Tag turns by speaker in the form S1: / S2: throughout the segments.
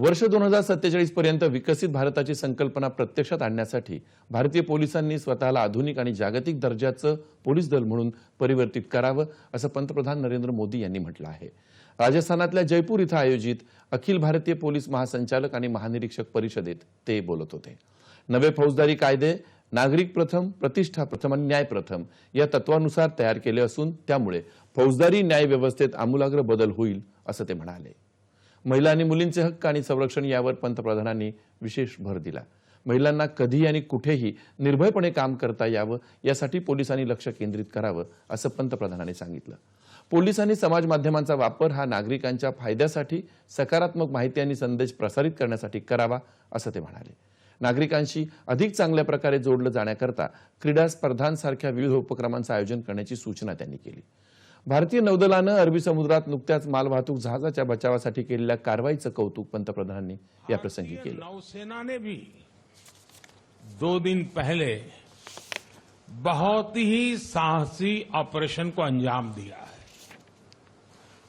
S1: वर्ष दोन हजार सत्तेचाळीस पर्यंत विकसित भारताची संकल्पना प्रत्यक्षात आणण्यासाठी भारतीय पोलिसांनी स्वतःला आधुनिक आणि जागतिक दर्जाचं पोलीस दल म्हणून परिवर्तित करावं असं पंतप्रधान नरेंद्र मोदी यांनी म्हटलं आहे. राजस्थानातल्या जयपूर इथं आयोजित अखिल भारतीय पोलीस महासंचालक आणि महानिरीक्षक परिषदेत ते बोलत होते. नवे फौजदारी कायदे नागरिक प्रथम प्रतिष्ठा प्रथम आणि न्याय प्रथम या तत्वानुसार तयार केले असून त्यामुळे फौजदारी न्याय व्यवस्थेत आमूलाग्र बदल होईल असं ते म्हणाले. महिला आणि मुलींचे हक्क आणि संरक्षण यावर पंतप्रधानांनी विशेष भर दिला. महिलांना कधी आणि कुठेही निर्भयपणे काम करता यावं यासाठी पोलिसांनी लक्ष केंद्रित करावं असं पंतप्रधानांनी सांगितलं. पोलिसांनी समाज माध्यमांचा वापर हा नागरिकांच्या फायद्यासाठी सकारात्मक माहिती आणि संदेश प्रसारित करण्यासाठी करावा असं ते म्हणाले. नागरिकांशी अधिक चांगल्या प्रकारे जोडलं जाण्याकरता क्रीडा स्पर्धांसारख्या विविध उपक्रमांचं आयोजन करण्याची सूचना त्यांनी केली. भारतीय नौदलानं अरबी समुद्रात नुकत्याच मालवाहतूक जहाजाच्या बचावासाठी केलेल्या कारवाईचं कौतुक पंतप्रधानांनी या प्रसंगी
S2: भारतीय
S1: केलं.
S2: नौसेना ने भी दो दिन पहले बहुत ही साहसी ऑपरेशन को अंजाम दिया है।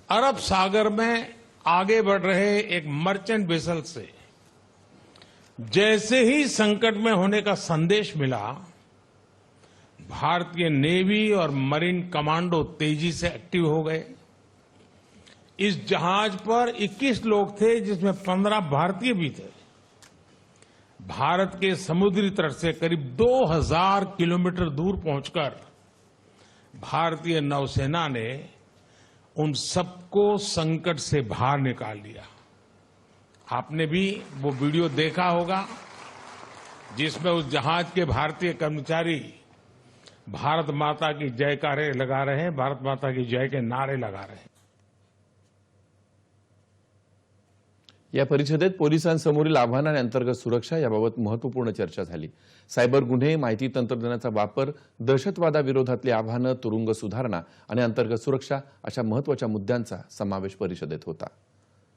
S2: अरब सागर में आगे बढ़ रहे एक मर्चेंट वेसल से जैसे ही संकट में होने का संदेश मिला भारतीय नेवी और मरीन कमांडो तेज़ी से एक्टिव हो गए। इस जहाज़ पर 21 लोग थे, जिसमें 15 भारतीय भी थे। भारत के समुद्री तट से करीब 2000 किलोमीटर दूर पहुंचकर भारतीय नौसेना ने उन सबको संकट से बाहर निकाल लिया। आपने भी वो वीडियो देखा होगा, जिसमें उस जहाज़ के भारतीय कर्मचारी भारत माता की जयकारे लगा रहे हैं भारत माता की जय के नारे लगा रहे हैं।
S1: या परिषदेत पोलिसांसमोरील आव्हान आणि अंतर्गत सुरक्षा याबाबत महत्त्वपूर्ण चर्चा झाली. सायबर गुन्हे माहिती तंत्रज्ञानाचा वापर दहशतवादाविरोधातली आव्हानं तुरुंग सुधारणा आणि अंतर्गत सुरक्षा अशा महत्त्वाच्या मुद्द्यांचा समावेश परिषदेत होता.